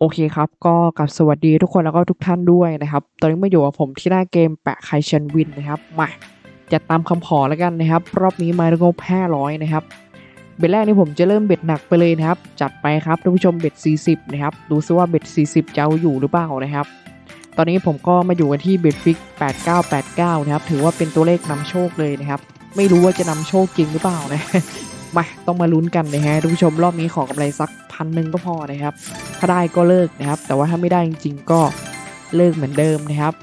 โอเคครับ ก็กับสวัสดีทุกคนแล้วก็ทุกท่านด้วยนะครับ ตอนนี้มาอยู่กับผมที่หน้าเกมแปะใคเชนวินนะครับ มาจัดตามคำขอแล้วกันนะครับ รอบนี้มาด้วยงบ500 นะครับ เบ็ดแรกนี่ผมจะเริ่มเบ็ดหนักไปเลยนะครับ จัดไปครับท่านผู้ชมเบ็ด 40 นะครับ ดูซิว่าเบ็ด 40 จะเอาอยู่หรือเปล่านะครับ ตอนนี้ผมก็มาอยู่กันที่เบ็ดฟิก 8989 นะครับ ถือว่าเป็นตัวเลขนำโชคเลยนะครับ ไม่รู้ว่าจะนำโชคจริงหรือเปล่านะ มาต้องมาลุ้นกันนะฮะท่านผู้ชมรอบนี้ขอกำไรสักพันหนึ่งก็พอนะครับ ถ้าได้ก็เลิกนะครับ แต่ว่าถ้าไม่ได้จริง ๆ ก็เลิกเหมือนเดิมนะครับ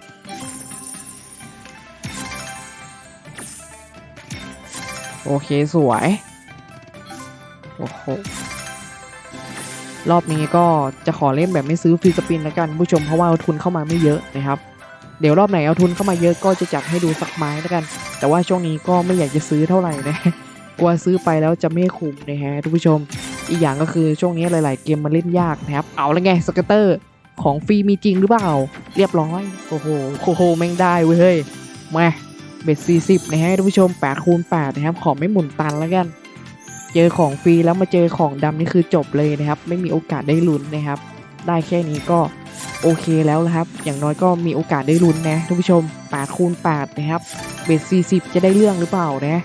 โอเคสวย โอ้โห รอบนี้ก็จะขอเล่นแบบไม่ซื้อฟรีสปินแล้วกันผู้ชมเพราะว่าเอาทุนเข้ามาไม่เยอะนะครับ เดี๋ยวรอบไหนเอาทุนเข้ามาเยอะก็จะจัดให้ดูสักไม้แล้วกัน แต่ว่าช่วงนี้ก็ไม่อยากจะซื้อเท่าไหร่นะ กลัวซื้อไปแล้วจะไม่คุ้มนะฮะทุกผู้ชม อีกอย่างก็คือช่วงนี้หลาย ๆ เกมมันเล่นยากนะครับ เอาแล้วไงสเกตเตอร์ของฟรีมีจริงหรือเปล่า เรียบร้อย โอ้โหโอ้โหแม่งได้เว้ยมาเบ็ด40นะฮะทุกผู้ชม8คูณ8นะครับ ขอไม่หมุนตันแล้วกัน เจอของฟรีแล้วมาเจอของดำนี่คือจบเลยนะครับ ไม่มีโอกาสได้ลุ้นนะครับ ได้แค่นี้ก็โอเคแล้วนะครับ อย่างน้อยก็มีโอกาสได้ลุ้นนะทุกผู้ชม8คูณ8นะครับ เบ็ด40จะได้เรื่องหรือเปล่านะ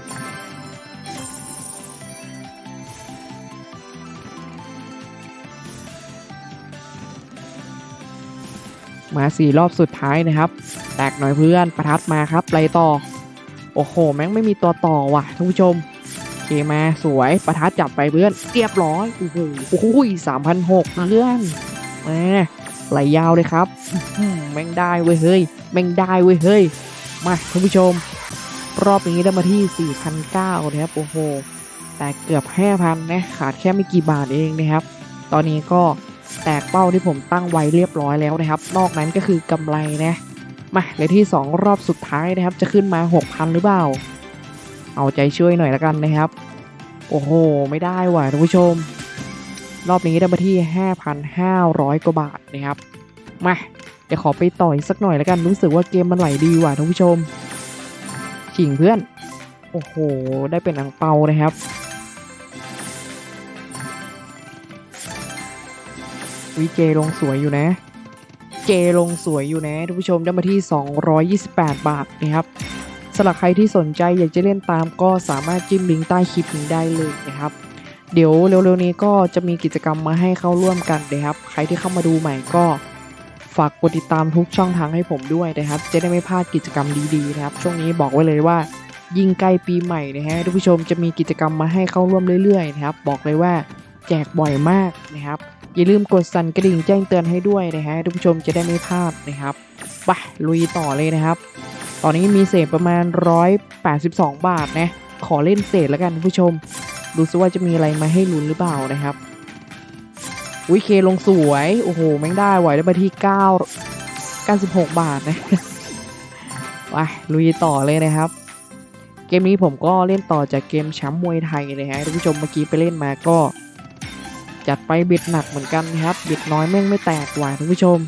มาสี่รอบสุดท้ายนะครับ แตกหน่อยเพื่อนประทัดมาครับไรต่อ โอ้โห แม่งไม่มีตัวต่อว่ะท่านผู้ชมโอเคมาสวยประทัดจับไปเพื่อนเรียบร้อยโอ้โหโอ้โหสามพันหกเพื่อนมาไหลยาวเลยครับแม่งได้เว้ยเฮ้ยแม่งได้เว้ยเฮ้ยมาท่านผู้ชม รอบนี้ได้มาที่ 4,900นะครับโอ้โหแต่เกือบ 5,000นะขาดแค่ไม่กี่บาทเองนะครับ ตอนนี้ก็ แตกเป้าที่ผมตั้งไว้เรียบร้อยแล้วนะครับ นอกนั้นก็คือกำไรนะมาเลยที่ 2 รอบสุดท้ายนะครับ จะขึ้นมา 6,000 หรือเปล่า เอาใจช่วยหน่อยละกันนะครับ โอ้โห ไม่ได้ว่ะท่านผู้ชม รอบนี้ได้มาที่ 5,500 กว่าบาทนะครับ มาเดี๋ยวขอไปต่อยสักหน่อยละกันรู้สึกว่าเกมมันไหลดีว่ะท่านผู้ชมฉิงเพื่อน โอ้โห ได้เป็นอังเปานะครับ วิเจลงสวยอยู่นะ เจลงสวยอยู่นะทุกผู้ชมได้มาที่ 228 บาทนะครับสำหรับใครที่สนใจอยากจะเล่นตามก็สามารถจิ้มลิงก์ใต้คลิปนี้ได้เลยนะครับ เดี๋ยวเร็วๆนี้ก็จะมีกิจกรรมมาให้เข้าร่วมกันนะครับ ใครที่เข้ามาดูใหม่ก็ฝากกดติดตามทุกช่องทางให้ผมด้วยนะครับ จะได้ไม่พลาดกิจกรรมดีๆนะครับ ช่วงนี้บอกไว้เลยว่า ยิ่งใกล้ปีใหม่นะฮะทุกผู้ชมจะมีกิจกรรมมาให้เข้าร่วมเรื่อยๆนะครับ บอกเลยว่าแจกบ่อยมากนะครับ อย่าลืมกดสั่นกระดิ่งแจ้งเตือนให้ด้วยนะฮะทุกผู้ชมจะได้ไม่พลาดนะครับไปลุยต่อเลยนะครับ ตอนนี้มีเศษประมาณ 182 บาทนะขอเล่นเศษแล้วกันทุกผู้ชม ดูซิว่าจะมีอะไรมาให้ลุ้นหรือเปล่านะครับวิเคลงสวยโอ้โหแม่งได้ไหวได้มาที่ 9 96 บาทนะไปลุยต่อเลยนะครับ เกมนี้ผมก็เล่นต่อจากเกมแชมป์มวยไทยนะฮะทุกผู้ชมเมื่อกี้ไปเล่นมาก็ จัดไปเบ็ดหนักเหมือนกันนะครับเบ็ดน้อยแม่งไม่แตกว่ะท่านผู้ชม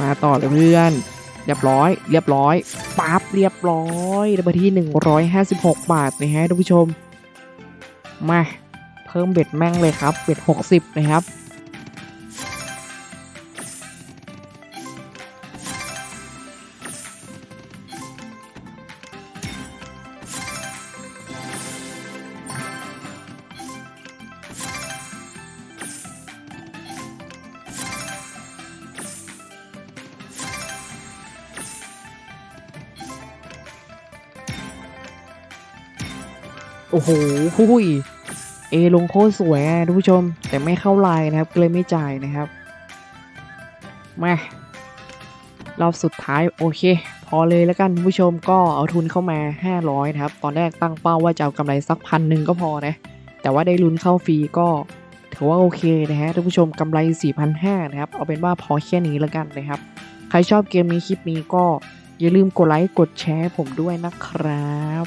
มาต่อเลยเพื่อน เรียบร้อย เรียบร้อยปั๊บเรียบร้อยได้มาที่ 156 บาทนะฮะท่านผู้ชม มา พิ่มเบ็ดแม่งเลยครับเบ็ด60 นะครับ โอ้โหหุย เอลงโคตรสวยอะทุกผู้ชม แต่ไม่เข้าลน์นะครับก็เลยไม่จ่ายนะครับมารอบสุดท้ายโอเค พอเลยแล้วกันทุกผู้ชมก็เอาทุนเข้ามา 500 นะครับ ตอนแรกตั้งเป้าว่าจะเอากำไรสักพันหนึ่งก็พอนะ แต่ว่าได้ลุ้นเข้าฟรีก็ถือว่าโอเคนะฮะท่านผู้ชมกำไร 4,500 นะครับ เอาเป็นว่าพอแค่นี้แล้วกันนะครับ ใครชอบเกมนี้คลิปนี้ก็อย่าลืมกดไลค์กดแชร์ผมด้วยนะครับ